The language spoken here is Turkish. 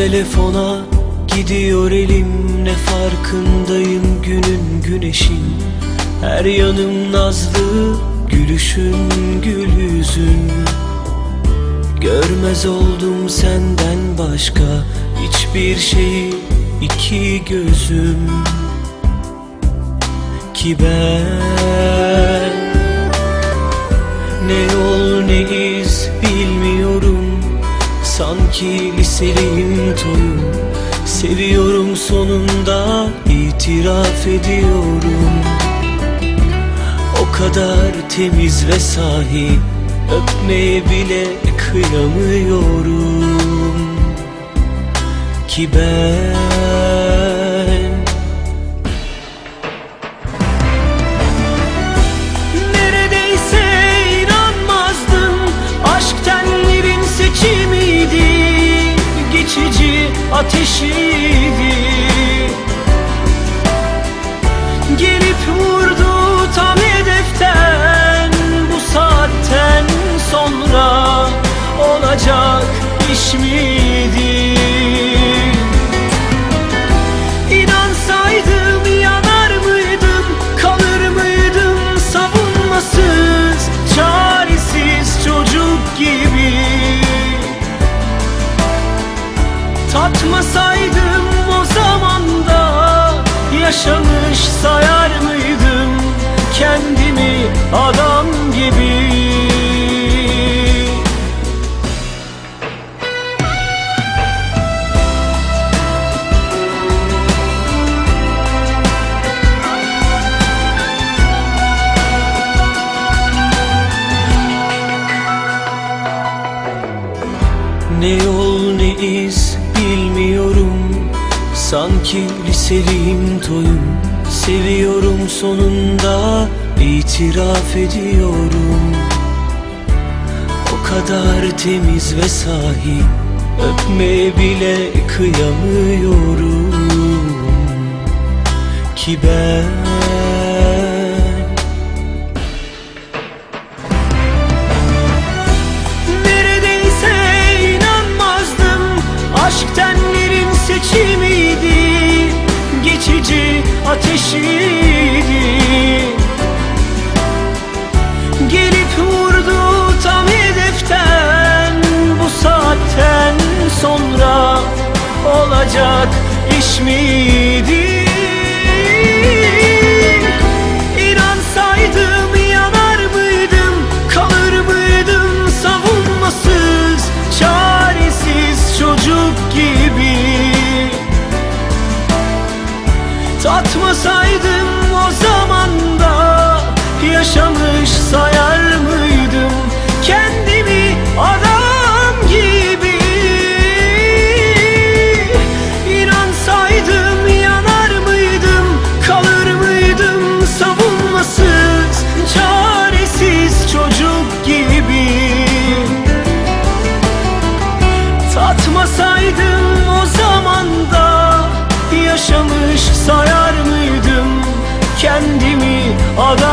telefona gidiyor elim ne farkındayım günün güneşin. Her yanım nazlı gülüşün gül yüzün. Görmez oldum senden başka hiçbir şeyi iki gözüm. Ki ben ne yol ne bilmiyorum Sanki liseliyim toyum Seviyorum sonunda itiraf ediyorum. O kadar temiz ve sahi Öpmeye bile kıyamıyorum. Ki ben Ateşiydi Gelip vurdu tam hedeften Bu saatten sonra olacak iş miydi? Yaşamış sayar mıydım Kendimi adam gibi? Ne yol ne iz bilmiyorum Sanki liseliyim toyum Seviyorum sonunda itiraf ediyorum. O kadar temiz ve sahi Öpmeye bile kıyamıyorum. Ki ben ateşi Gelip vurdu tam hedeften Bu saatten sonra olacak iş miydi? İnansaydım yanar mıydım Kalır mıydım savunmasız Çaresiz çocuk gibi Tat Olsaydım o zaman da yaşamı kendimi adam